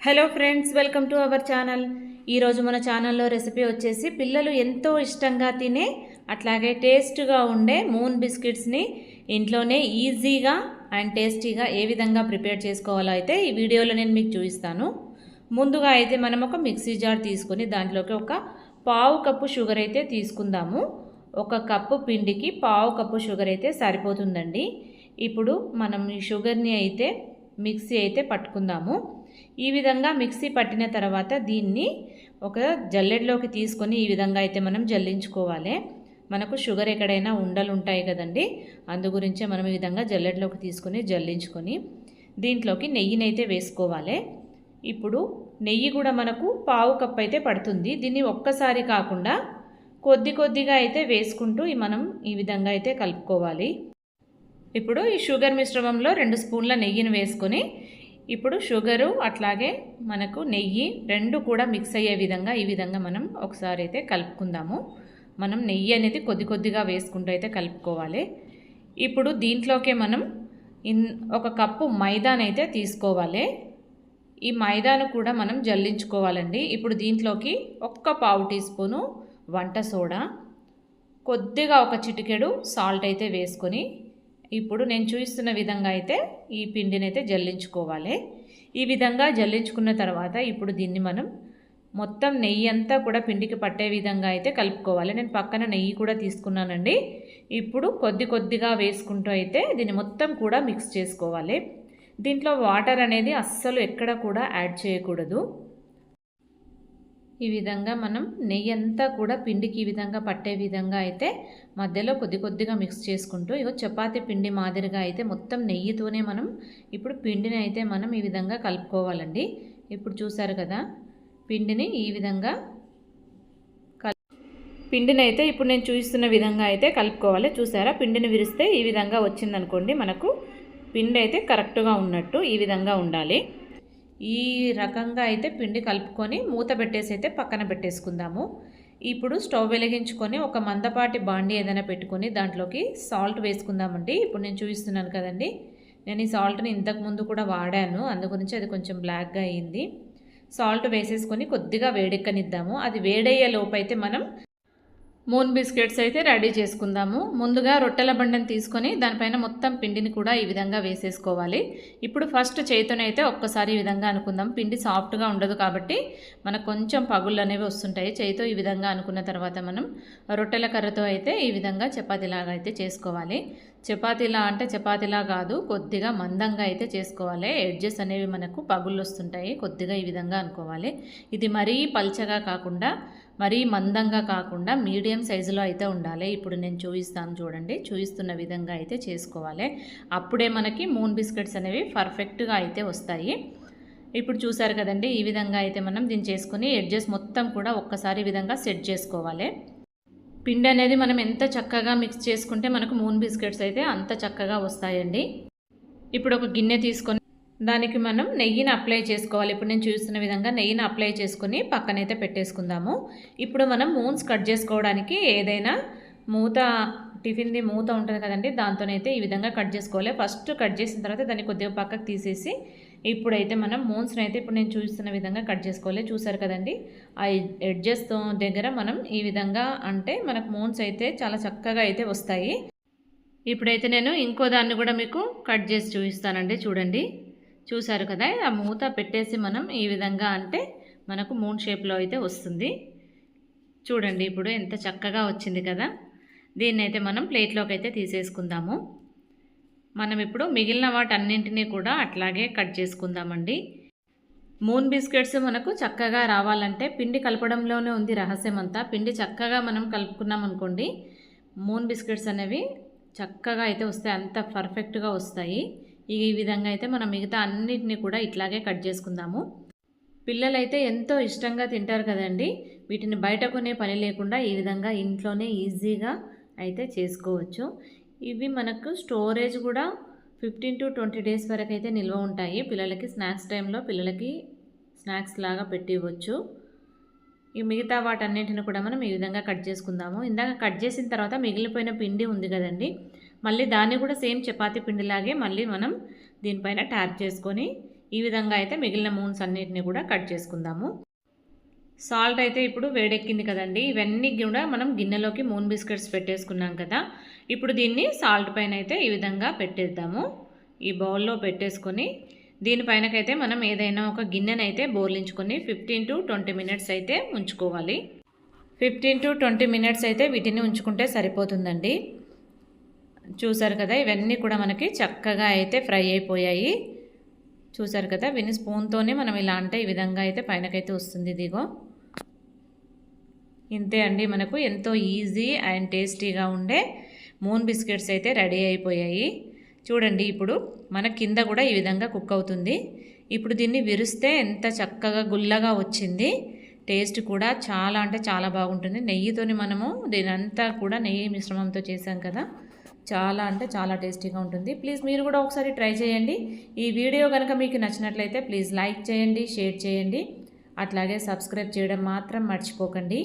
Hello friends welcome to our channel ఈరోజు మన ఛానల్లో రెసిపీ వచ్చేసి పిల్లలు ఎంతో ఇష్టంగా తినే అట్లాగే టేస్ట్గా ఉండే మూన్ బిస్కెట్స్ని ఇంట్లోనే ఈజీగా అండ్ టేస్టీగా ఏ విధంగా ప్రిపేర్ చేసుకోవాలో అయితే ఈ వీడియోలో నేను మీకు చూపిస్తాను. ముందుగా అయితే మనం ఒక మిక్సీ జార్ తీసుకొని దాంట్లోకి ఒక పావు కప్పు షుగర్ అయితే తీసుకుందాము. ఒక కప్పు పిండికి పావు కప్పు షుగర్ అయితే సరిపోతుందండి. ఇప్పుడు మనం ఈ షుగర్ని అయితే మిక్సీ అయితే పట్టుకుందాము. ఈ విధంగా మిక్సీ పట్టిన తర్వాత దీన్ని ఒక జల్లెడ్లోకి తీసుకొని ఈ విధంగా అయితే మనం జల్లించుకోవాలి. మనకు షుగర్ ఎక్కడైనా ఉండలు ఉంటాయి కదండి అందు గురించే మనం ఈ విధంగా జల్లెడలోకి తీసుకొని జల్లించుకొని దీంట్లోకి నెయ్యిని అయితే వేసుకోవాలి. ఇప్పుడు నెయ్యి కూడా మనకు పావు కప్ అయితే పడుతుంది. దీన్ని ఒక్కసారి కాకుండా కొద్ది కొద్దిగా అయితే వేసుకుంటూ మనం ఈ విధంగా అయితే కలుపుకోవాలి. ఇప్పుడు ఈ షుగర్ మిశ్రమంలో రెండు స్పూన్ల నెయ్యిని వేసుకొని ఇప్పుడు షుగరు అట్లాగే మనకు నెయ్యి రెండు కూడా మిక్స్ అయ్యే విధంగా ఈ విధంగా మనం ఒకసారి అయితే కలుపుకుందాము. మనం నెయ్యి అనేది కొద్ది కొద్దిగా వేసుకుంటూ అయితే కలుపుకోవాలి. ఇప్పుడు దీంట్లోకే మనం ఇన్ ఒక కప్పు మైదానైతే తీసుకోవాలి. ఈ మైదాను కూడా మనం జల్లించుకోవాలండి. ఇప్పుడు దీంట్లోకి ఒక్క పావు టీ స్పూను వంట సోడా కొద్దిగా ఒక చిటికెడు సాల్ట్ అయితే వేసుకొని ఇప్పుడు నేను చూపిస్తున్న విధంగా అయితే ఈ పిండిని అయితే జల్లించుకోవాలి. ఈ విధంగా జల్లించుకున్న తర్వాత ఇప్పుడు దీన్ని మనం మొత్తం నెయ్యి అంతా కూడా పిండికి పట్టే విధంగా అయితే కలుపుకోవాలి. నేను పక్కన నెయ్యి కూడా తీసుకున్నానండి. ఇప్పుడు కొద్ది కొద్దిగా వేసుకుంటూ అయితే దీన్ని మొత్తం కూడా మిక్స్ చేసుకోవాలి. దీంట్లో వాటర్ అనేది అస్సలు ఎక్కడ కూడా యాడ్ చేయకూడదు. ఈ విధంగా మనం నెయ్యి అంతా కూడా పిండికి ఈ విధంగా పట్టే విధంగా అయితే మధ్యలో కొద్ది కొద్దిగా మిక్స్ చేసుకుంటూ ఇగో చపాతీ పిండి మాదిరిగా అయితే మొత్తం నెయ్యితోనే మనం ఇప్పుడు పిండిని అయితే మనం ఈ విధంగా కలుపుకోవాలండి. ఇప్పుడు చూసారు కదా పిండిని ఈ విధంగా పిండిని అయితే ఇప్పుడు నేను చూపిస్తున్న విధంగా అయితే కలుపుకోవాలి. చూసారా పిండిని విరిస్తే ఈ విధంగా వచ్చిందనుకోండి మనకు పిండి అయితే కరెక్ట్గా ఉన్నట్టు ఈ విధంగా ఉండాలి. ఈ రకంగా అయితే పిండి కలుపుకొని మూత పెట్టేసి అయితే పక్కన పెట్టేసుకుందాము. ఇప్పుడు స్టవ్ వెలిగించుకొని ఒక మందపాటి బాండి ఏదైనా పెట్టుకొని దాంట్లోకి సాల్ట్ వేసుకుందామండి. ఇప్పుడు నేను చూపిస్తున్నాను కదండి. నేను ఈ సాల్ట్ని ఇంతకు ముందు కూడా వాడాను. అందు గురించి అది కొంచెం బ్లాక్గా అయ్యింది సాల్ట్ వేసేసుకొని కొద్దిగా వేడెక్కనిద్దాము. అది వేడయ్యే లోపు అయితే మనం మూన్ బిస్కెట్స్ అయితే రెడీ చేసుకుందాము. ముందుగా రొట్టెల బండని తీసుకొని దానిపైన మొత్తం పిండిని కూడా ఈ విధంగా వేసేసుకోవాలి. ఇప్పుడు ఫస్ట్ చేతినైతే ఒక్కసారి ఈ విధంగా అనుకుందాం. పిండి సాఫ్ట్గా ఉండదు కాబట్టి మనకు కొంచెం పగుళ్ళు అనేవి వస్తుంటాయి. చేతితో ఈ విధంగా అనుకున్న తర్వాత మనం రొట్టెల కర్రతో అయితే ఈ విధంగా చపాతీలాగా అయితే చేసుకోవాలి. చపాతీలా అంటే చపాతీలా కాదు కొద్దిగా మందంగా అయితే చేసుకోవాలి. ఎడ్జెస్ అనేవి మనకు పగుళ్ళు వస్తుంటాయి కొద్దిగా ఈ విధంగా అనుకోవాలి. ఇది మరీ పల్చగా కాకుండా మరీ మందంగా కాకుండా మీడియం సైజులో అయితే ఉండాలి. ఇప్పుడు నేను చూపిస్తాను చూడండి. చూపిస్తున్న విధంగా అయితే చేసుకోవాలి. అప్పుడే మనకి మూన్ బిస్కెట్స్ అనేవి పర్ఫెక్ట్గా అయితే వస్తాయి. ఇప్పుడు చూసారు కదండి ఈ విధంగా అయితే మనం దీన్ని చేసుకుని ఎడ్జెస్ మొత్తం కూడా ఒక్కసారి విధంగా సెట్ చేసుకోవాలి. పిండి అనేది మనం ఎంత చక్కగా మిక్స్ చేసుకుంటే మనకు మూన్ బిస్కెట్స్ అయితే అంత చక్కగా వస్తాయండి. ఇప్పుడు ఒక గిన్నె తీసుకొని దానికి మనం నెయ్యిని అప్లై చేసుకోవాలి. ఇప్పుడు నేను చూస్తున్న విధంగా నెయ్యిని అప్లై చేసుకుని పక్కనైతే పెట్టేసుకుందాము. ఇప్పుడు మనం మూన్స్ కట్ చేసుకోవడానికి ఏదైనా మూత టిఫిన్ది మూత ఉంటుంది కదండి దాంతోనైతే ఈ విధంగా కట్ చేసుకోవాలి. ఫస్ట్ కట్ చేసిన తర్వాత దాన్ని కొద్దిగా పక్కకు తీసేసి ఇప్పుడైతే మనం మోన్స్ని అయితే ఇప్పుడు నేను చూస్తున్న విధంగా కట్ చేసుకోవాలి. చూసారు కదండి? ఆ ఎడ్జెస్ దగ్గర మనం ఈ విధంగా అంటే మనకు మోన్స్ అయితే చాలా చక్కగా అయితే వస్తాయి. ఇప్పుడైతే నేను ఇంకో దాన్ని కూడా మీకు కట్ చేసి చూపిస్తానండి. చూడండి. చూసారు కదా? ఆ మూత పెట్టేసి మనం ఈ విధంగా అంటే మనకు మూన్ షేప్లో అయితే వస్తుంది. చూడండి ఇప్పుడు ఎంత చక్కగా వచ్చింది కదా? దీన్ని అయితే మనం ప్లేట్లోకి అయితే తీసేసుకుందాము. మనం ఇప్పుడు మిగిలిన వాటన్నింటినీ కూడా అట్లాగే కట్ చేసుకుందామండి. మూన్ బిస్కెట్స్ మనకు చక్కగా రావాలంటే పిండి కలపడంలోనే ఉంది రహస్యం అంతా పిండి చక్కగా మనం కలుపుకున్నాం అనుకోండి మూన్ బిస్కెట్స్ అనేవి చక్కగా అయితే వస్తాయి అంత పర్ఫెక్ట్గా వస్తాయి. ఈ విధంగా అయితే మనం మిగతా అన్నిటిని కూడా ఇట్లాగే కట్ చేసుకుందాము. పిల్లలైతే ఎంతో ఇష్టంగా తింటారు కదండి. వీటిని బయట కొనే పని లేకుండా ఈ విధంగా ఇంట్లోనే ఈజీగా అయితే చేసుకోవచ్చు. ఇవి మనకు స్టోరేజ్ కూడా ఫిఫ్టీన్ టు ట్వంటీ డేస్ వరకు అయితే నిల్వ ఉంటాయి. పిల్లలకి స్నాక్స్ టైంలో పిల్లలకి స్నాక్స్ లాగా పెట్టి ఇవ్వచ్చు ఈ మిగతా వాటన్నింటిని కూడా మనం ఈ విధంగా కట్ చేసుకుందాము. ఇందాక కట్ చేసిన తర్వాత మిగిలిపోయిన పిండి ఉంది కదండి. మళ్ళీ దాన్ని కూడా సేమ్ చపాతీ పిండిలాగే మళ్ళీ మనం దీనిపైన ట్యాప్ చేసుకొని ఈ విధంగా అయితే మిగిలిన మూన్స్ అన్నిటిని కూడా కట్ చేసుకుందాము. సాల్ట్ అయితే ఇప్పుడు వేడెక్కింది కదండి. ఇవన్నీ కూడా మనం గిన్నెలోకి మూన్ బిస్కెట్స్ పెట్టేసుకున్నాం కదా. ఇప్పుడు దీన్ని సాల్ట్ పైన అయితే ఈ విధంగా పెట్టేద్దాము. ఈ బౌల్లో పెట్టేసుకొని దీనిపైనకైతే మనం ఏదైనా ఒక గిన్నెనైతే బోర్లించుకొని ఫిఫ్టీన్ టు ట్వంటీ మినిట్స్ అయితే ఉంచుకోవాలి. ఫిఫ్టీన్ టు ట్వంటీ మినిట్స్ అయితే వీటిని ఉంచుకుంటే సరిపోతుందండి. చూసారు కదా ఇవన్నీ కూడా మనకి చక్కగా అయితే ఫ్రై అయిపోయాయి. చూసారు కదా విని స్పూన్తోనే మనం ఇలా అంటే ఈ విధంగా అయితే పైనకైతే వస్తుంది ఇదిగో. ఇంతే అండి మనకు ఎంతో ఈజీ అండ్ టేస్టీగా ఉండే మూన్ బిస్కెట్స్ అయితే రెడీ అయిపోయాయి. చూడండి ఇప్పుడు మన కింద కూడా ఈ విధంగా కుక్ అవుతుంది. ఇప్పుడు దీన్ని విరిస్తే ఎంత చక్కగా గుల్లగా వచ్చింది. టేస్ట్ కూడా చాలా అంటే చాలా బాగుంటుంది. నెయ్యితోని మనము దీని అంతా కూడా నెయ్యి మిశ్రమంతో చేసాం కదా. చాలా అంటే చాలా టేస్టీగా ఉంటుంది. ప్లీజ్ మీరు కూడా ఒకసారి ట్రై చేయండి. ఈ వీడియో కనుక మీకు నచ్చినట్లయితే ప్లీజ్ లైక్ చేయండి షేర్ చేయండి. అట్లాగే సబ్స్క్రైబ్ చేయడం మాత్రం మర్చిపోకండి.